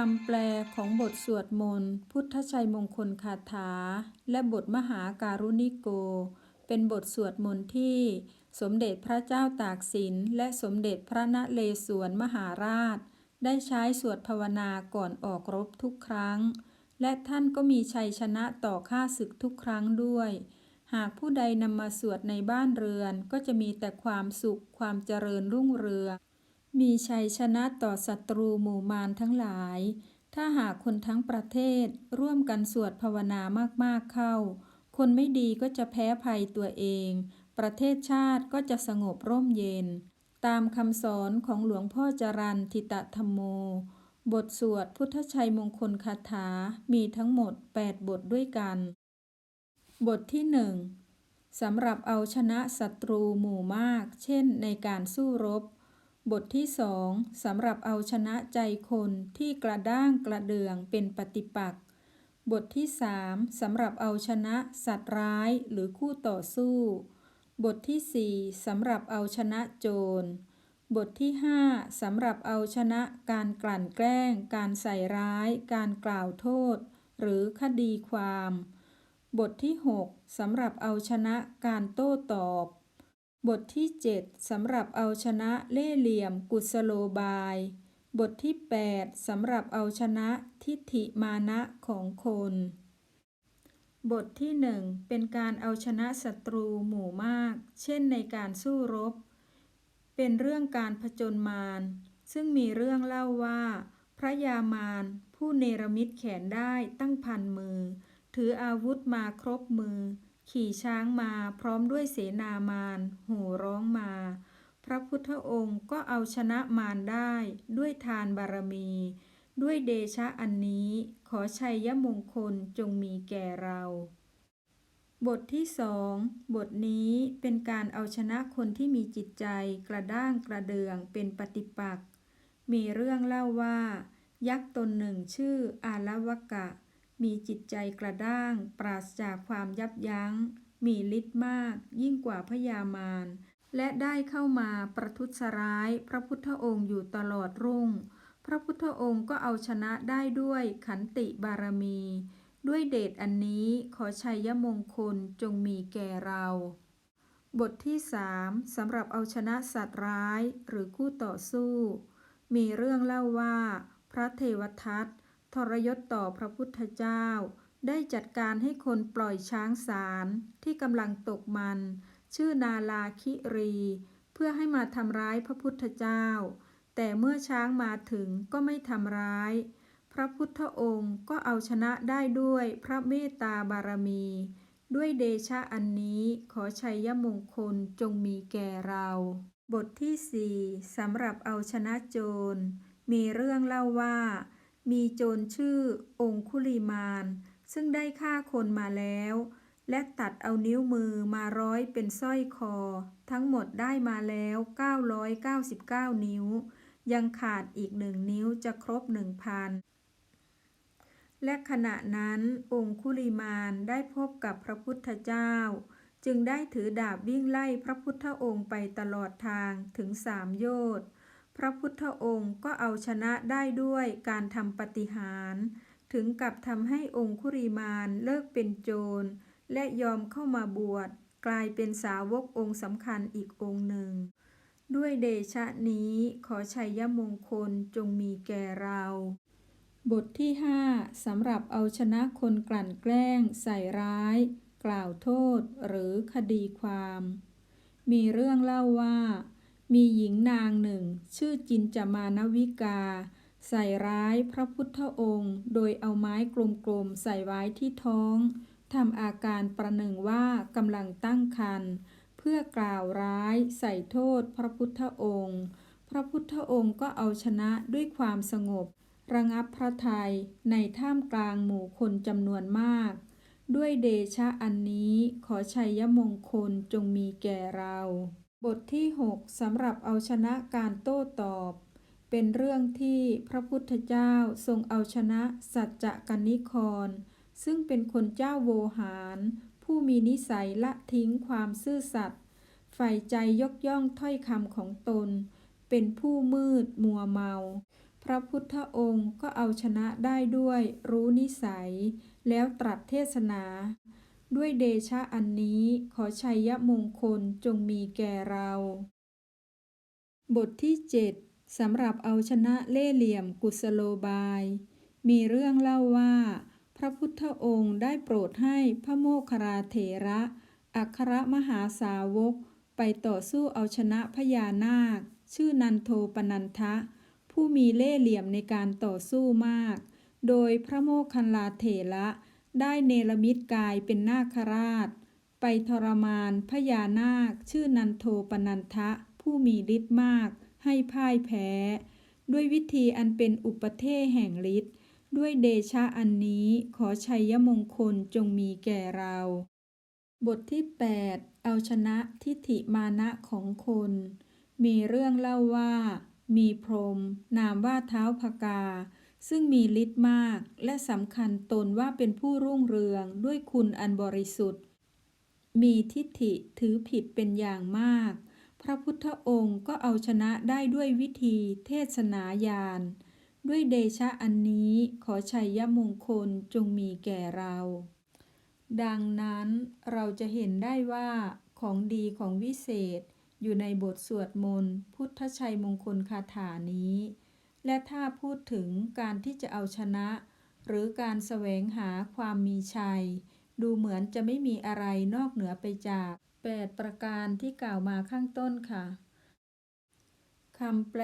คำแปลของบทสวดมนต์ พุทธชัยมงคลคาถา และบทมหาการุณิโก เป็นบทสวดมนต์ที่ สมเด็จพระเจ้าตากสิน และสมเด็จพระนเรศวรมหาราช ได้ใช้สวดภาวนาก่อนออกรบทุกครั้ง และท่านก็มีชัยชนะต่อข้าศึกทุกครั้งด้วย หากผู้ใดนำมาสวดในบ้านเรือนก็จะมีแต่ความสุขความเจริญรุ่งเรือง มีชัยชนะต่อศัตรูหมู่มารทั้งหลาย ถ้าหากคนทั้งประเทศร่วมกันสวดภาวนามากๆเข้า คนไม่ดีก็จะแพ้ภัยตัวเอง ประเทศชาติก็จะสงบร่มเย็น ตามคำสอนของหลวงพ่อจรันทิตธรรมโม บทสวดพุทธชัยมงคลคาถา มีทั้งหมด 8 บทด้วยกัน บทที่หนึ่งสำหรับเอาชนะศัตรูหมู่มาก เช่นในการสู้รบ บทที่สองสำหรับเอาชนะใจคนที่กระด้างกระเดืองเป็นปฏิปักษ์ บทที่สามสำหรับเอาชนะสัตว์ร้ายหรือคู่ต่อสู้ บทที่สี่สำหรับเอาชนะโจร บทที่ห้าสำหรับเอาชนะการกลั่นแกล้ง การใส่ร้าย การกล่าวโทษ หรือคดีความ บทที่หกสำหรับเอาชนะการโต้ตอบ บทที่ 7สำหรับเอาชนะเล่เหลี่ยมกุศโลบาย บทที่ 8สำหรับเอาชนะทิฏฐิมานะของคน บทที่หนึ่งเป็นการเอาชนะศัตรูหมู่มาก เช่นในการสู้รบ เป็นเรื่องการผจญมาร ซึ่งมีเรื่องเล่าว่า พระยามารผู้เนรมิตแขนได้ตั้งพันมือ ถืออาวุธมาครบมือ ขี่ช้างมาพร้อมด้วยเสนามารโห่ร้องมา พระพุทธองค์ก็เอาชนะมารได้ด้วยทานบารมี ด้วยเดชะอันนี้ขอชัยยมงคลจงมีแก่เรา บทที่สองบทนี้เป็นการเอาชนะคนที่มีจิตใจกระด้างกระเดืองเป็นปฏิปักษ์มีเรื่องเล่าว่า ยักษ์ตนหนึ่งชื่ออาลวกะ มีจิตใจกระด้าง ปราศจากความยับยัง้ง มีฤทธิ์มาก ยิ่งกว่าพยามารและได้เข้ามาประทุษร้าย พระพุทธองค์อยู่ตลอดรุ่ง พระพุทธองค์ก็เอาชนะได้ด้วยขันติบารมี ด้วยเดชอันนี้ขอชัยยมงคลจงมีแก่เรา บทที่สามสำหรับเอาชนะสัตว์ร้ายหรือคู่ต่อสู้ มีเรื่องเล่าว่า พระเทวทัต ทรยศต่อพระพุทธเจ้า ได้จัดการให้คนปล่อยช้างสารที่กำลังตกมัน ชื่อนาลาคิรี เพื่อให้มาทำร้ายพระพุทธเจ้า แต่เมื่อช้างมาถึงก็ไม่ทำร้าย พระพุทธองค์ก็เอาชนะได้ด้วยพระเมตตาบารมี ด้วยเดชะอันนี้ขอชัยยมงคลจงมีแก่เรา บทที่สี่สำหรับเอาชนะโจร มีเรื่องเล่าว่า มีโจรชื่อองคุลิมาน ซึ่งได้ฆ่าคนมาแล้ว และตัดเอานิ้วมือมาร้อยเป็นสร้อยคอ ทั้งหมดได้มาแล้ว 999 นิ้ว ยังขาดอีกหนึ่งนิ้วจะครบหนึ่งพันและขณะนั้นองคุลิมานได้พบกับพระพุทธเจ้า จึงได้ถือดาบวิ่งไล่พระพุทธองค์ไปตลอดทางถึงสามโยชน์ พระพุทธองค์ก็เอาชนะได้ด้วยการทำปฏิหาร ถึงกับทำให้องคุริมานเลิกเป็นโจร และยอมเข้ามาบวช กลายเป็นสาวกองค์สำคัญอีกองค์หนึ่ง ด้วยเดชะนี้ขอชัยยมงคลจงมีแก่เรา บทที่ห้าสำหรับเอาชนะคนกลั่นแกล้ง ใส่ร้าย กล่าวโทษหรือคดีความ มีเรื่องเล่าว่า มีหญิงนางหนึ่ง ชื่อจินจามานวิกา ใส่ร้ายพระพุทธองค์ โดยเอาไม้กลมๆใส่ไว้ที่ท้องทำอาการประหนึ่งว่ากำลังตั้งครรภ์เพื่อกล่าวร้ายใส่โทษพระพุทธองค์ พระพุทธองค์ก็เอาชนะด้วยความสงบ ระงับพระทัยในท่ามกลางหมู่คนจำนวนมาก ด้วยเดชะอันนี้ขอชัยยมงคลจงมีแก่เรา บทที่ 6สำหรับเอาชนะการโต้ตอบ เป็นเรื่องที่พระพุทธเจ้าทรงเอาชนะสัจจกันนิคร ซึ่งเป็นคนเจ้าโวหาร ผู้มีนิสัยละทิ้งความซื่อสัตย์ใฝ่ใจยกย่องถ้อยคำของตน เป็นผู้มืดมัวเมา พระพุทธองค์ก็เอาชนะได้ด้วยรู้นิสัย แล้วตรัสเทศนา ด้วยเดชะอันนี้ขอชัยยมงคลจงมีแก่เรา บทที่ 7สำหรับเอาชนะเล่เหลี่ยมกุศโลบาย มีเรื่องเล่าว่า พระพุทธองค์ได้โปรดให้พระโมคคัลลาเถระ อัครมหาสาวก ไปต่อสู้เอาชนะพญานาค ชื่อนันโทปนันทะ ผู้มีเล่เหลี่ยมในการต่อสู้มาก โดยพระโมคคัลลาเถระ ได้เนรมิตกายเป็นนาคราช ไปทรมานพญานาค ชื่อนันโทปนันทะ ผู้มีฤทธิ์มาก ให้พ่ายแพ้ ด้วยวิธีอันเป็นอุปเทศแห่งฤทธิ์ด้วยเดชะอันนี้ขอชัยมงคลจงมีแก่เรา บทที่ 8 เอาชนะทิฏฐิมานะของคน มีเรื่องเล่าว่า มีพรม นามว่าเท้าพกา ซึ่งมีฤทธิ์มากและสำคัญตนว่าเป็นผู้รุ่งเรืองด้วยคุณอันบริสุทธิ์ มีทิฏฐิถือผิดเป็นอย่างมาก พระพุทธองค์ก็เอาชนะได้ด้วยวิธีเทศนายาน ด้วยเดชะอันนี้ขอชัยยมงคลจงมีแก่เรา ดังนั้นเราจะเห็นได้ว่าของดีของวิเศษอยู่ในบทสวดมนต์พุทธชัยมงคลคาถานี้ และถ้าพูดถึงการที่จะเอาชนะ หรือการแสวงหาความมีชัย ดูเหมือนจะไม่มีอะไรนอกเหนือไปจาก 8 ประการที่กล่าวมาข้างต้นค่ะคำแปล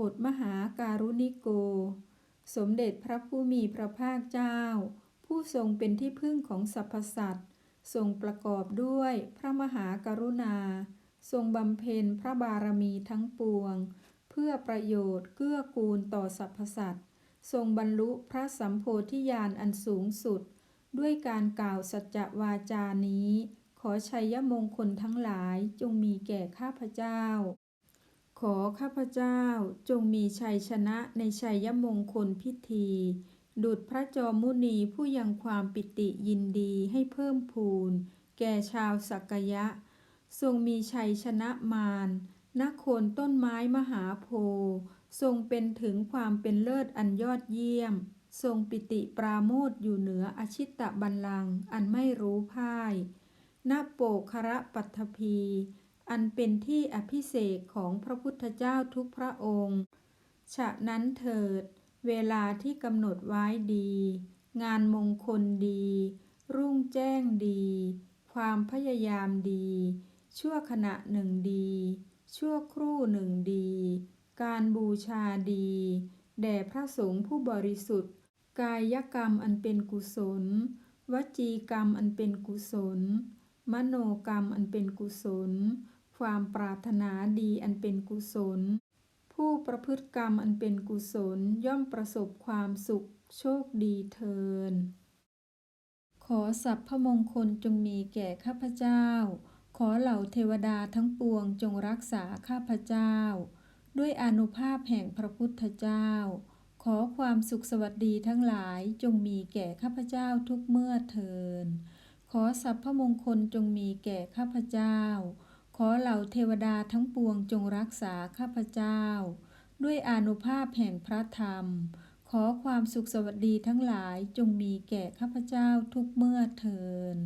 บทมหาการุณิโก สมเด็จพระผู้มีพระภาคเจ้า ผู้ทรงเป็นที่พึ่งของสรรพสัตว์ทรงประกอบด้วยพระมหากรุณา ทรงบำเพ็ญพระบารมีทั้งปวง พื่อประโยชน์เกื้อกูลต่อสรรพสัตว์ทรงบรรลุพระสัมโพธิญาณอันสูงสุด ด้วยการกล่าวสัจจวาจานี้ ขอชัยมงคลทั้งหลายจงมีแก่ข้าพเจ้า ขอข้าพเจ้าจงมีชัยชนะในชัยมงคลพิธี ดุจพระจอมมุนีผู้ยังความปิติยินดีให้เพิ่มพูน แก่ชาวสักยะ ทรงมีชัยชนะมาร ณโคนต้นไม้มหาโพธิ์ทรงเป็นถึงความเป็นเลิศอันยอดเยี่ยม ทรงปิติปราโมทอยู่เหนืออชิตตบัลลังก์อันไม่รู้พ่ายณโปคระปัทภีอันเป็นที่อภิเษกของพระพุทธเจ้าทุกพระองค์ ฉะนั้นเถิด เวลาที่กำหนดไว้ดี งานมงคลดี รุ่งแจ้งดี ความพยายามดี ชั่วขณะหนึ่งดี ชั่วครู่หนึ่งดี การบูชาดี แด่พระสงฆ์ผู้บริสุทธิ์ กายกรรมอันเป็นกุศล วจีกรรมอันเป็นกุศล มโนกรรมอันเป็นกุศล ความปรารถนาดีอันเป็นกุศล ผู้ประพฤติกรรมอันเป็นกุศลย่อมประสบความสุขโชคดีเทิน ขอสัพพมงคลจงมีแก่ข้าพเจ้า ขอเหล่าเทวดาทั้งปวงจงรักษาข้าพเจ้า ด้วยอนุภาพแห่งพระพุทธเจ้า ขอความสุขสวัสดีทั้งหลายจงมีแก่ข้าพเจ้าทุกเมื่อเทิน ขอสัพพมงคลจงมีแก่ข้าพเจ้า ขอเหล่าเทวดาทั้งปวงจงรักษาข้าพเจ้า ด้วยอนุภาพแห่งพระธรรม ขอความสุขสวัสดีทั้งหลายจงมีแก่ข้าพเจ้าทุกเมื่อเทิน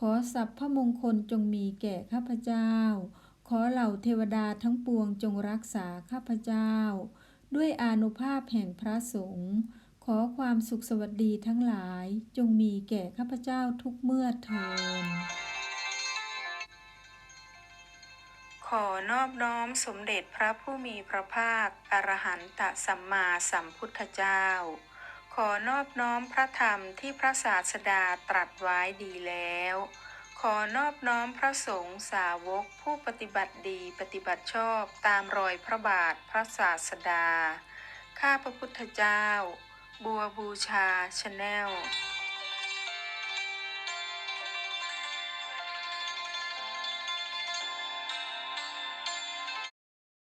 ขอสัพพมงคลจงมีแก่ข้าพเจ้า ขอเหล่าเทวดาทั้งปวงจงรักษาข้าพเจ้า ด้วยอานุภาพแห่งพระสงฆ์ขอความสุขสวัสดีทั้งหลายจงมีแก่ข้าพเจ้าทุกเมื่อเทินขอนอบน้อมสมเด็จพระผู้มีพระภาค อรหันตสัมมาสัมพุทธเจ้า ขอนอบน้อมพระธรรมที่พระศาสดาตรัสไว้ดีแล้ว ขอนอบน้อมพระสงฆ์สาวกผู้ปฏิบัติดีปฏิบัติชอบตามรอยพระบาทพระศาสดา ข้าพระพุทธเจ้า บัวบูชาชาแนล